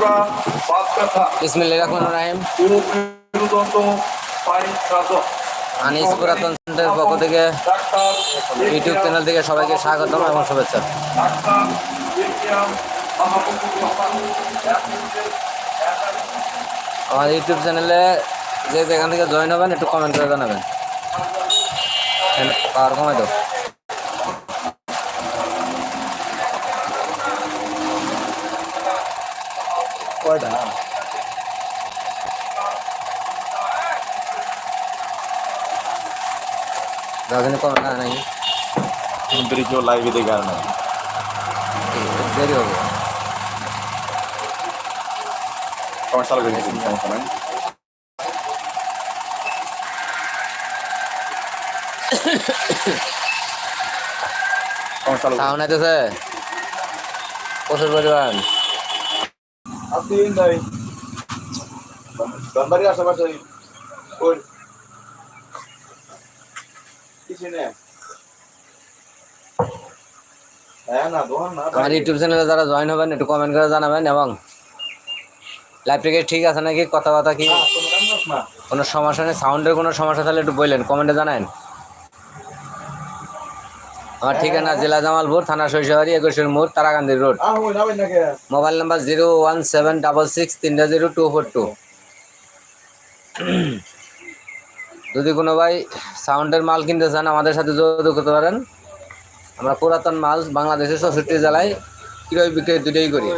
ব্যথা রাহিম। মেরুদণ্ড আনিস পুরাতন সেন্টারের পক্ষ থেকে ইউটিউব চ্যানেল থেকে সবাইকে স্বাগতম এবং শুভেচ্ছা। আমার ইউটিউব চ্যানেলে যে যেখান থেকে জয়েন হবেন একটু কমেন্ট করে জানাবেন। পাওয়ার কমাই দাও। কয়টা যখন কমেন্ট না নাই। সুন্দরী কেউ লাইভে দেখে আর না দেরি হবে। তোমার চালু করে দিচ্ছি সমস্যা নাই। তোমার চালু সাউন্ড আইতেছে। প্রচুর পরিমাণ। আসিন ভাই দমবাড়ির আশেপাশে ওই কিছু নেই আমার ইউটিউব চ্যানেলে যারা জয়েন হবেন একটু কমেন্ট করে জানাবেন এবং লাইভটিকে ঠিক আছে নাকি? কথাবার্তা কি? কোনো সমস্যা নেই সাউন্ডের কোনো সমস্যা তাহলে একটু বললেন কমেন্টে জানান আমার ঠিকানা জেলা জামালপুর, থানা শৈশবাড়ি একুশের মোড় Tarakandi road. Mobile number zero one seven double six তিনটা জিরো টু ফোর টু। যদি কোনো ভাই সাউন্ডের মাল কিনতে চান, আমাদের সাথে যোগাযোগ করতে পারেন। আমরা পুরাতন মাল বাংলাদেশের চৌষট্টি জেলায় ক্রয় বিক্রয় দুটোই করি।